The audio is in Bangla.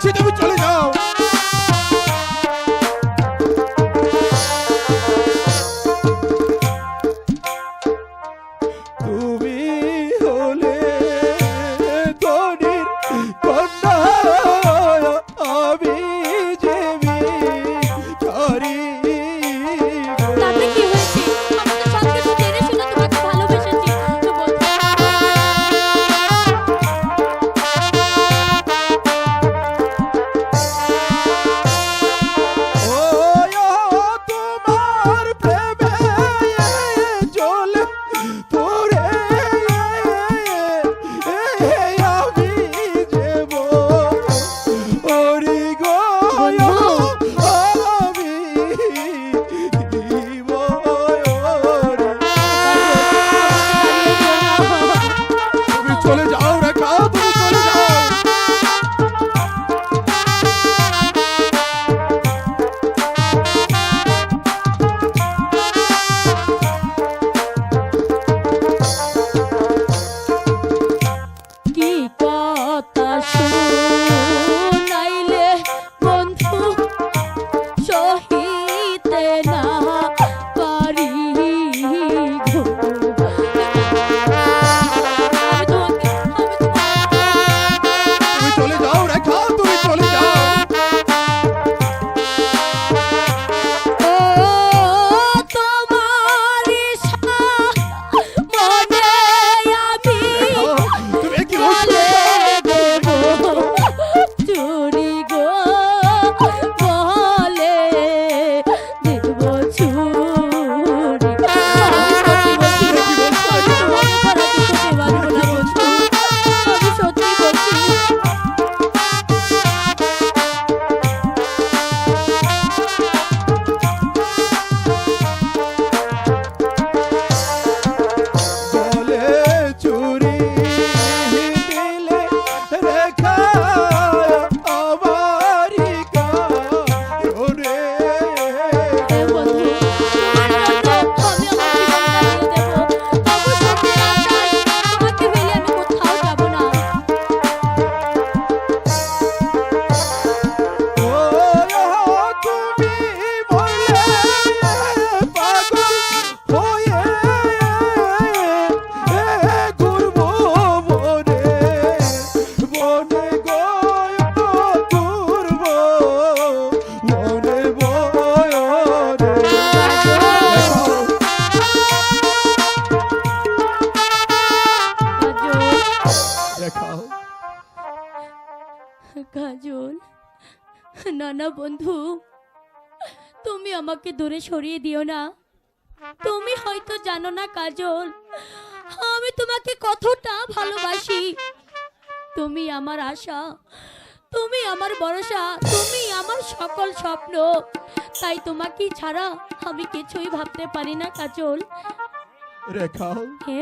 বলছি তুমি চলে যাও। Dakota. বন্ধু তুমি আমাকে দূরে সরিয়ে দিও না। তুমি হয়তো জানো না কাজল আমি তোমাকে কতটা ভালোবাসি। তুমি আমার আশা তুমি আমার ভরসা তুমি আমার সকল স্বপ্ন। তাই তোমাকে ছাড়া আমি কিছুই ভাবতে পারি না কাজল। রেখা হে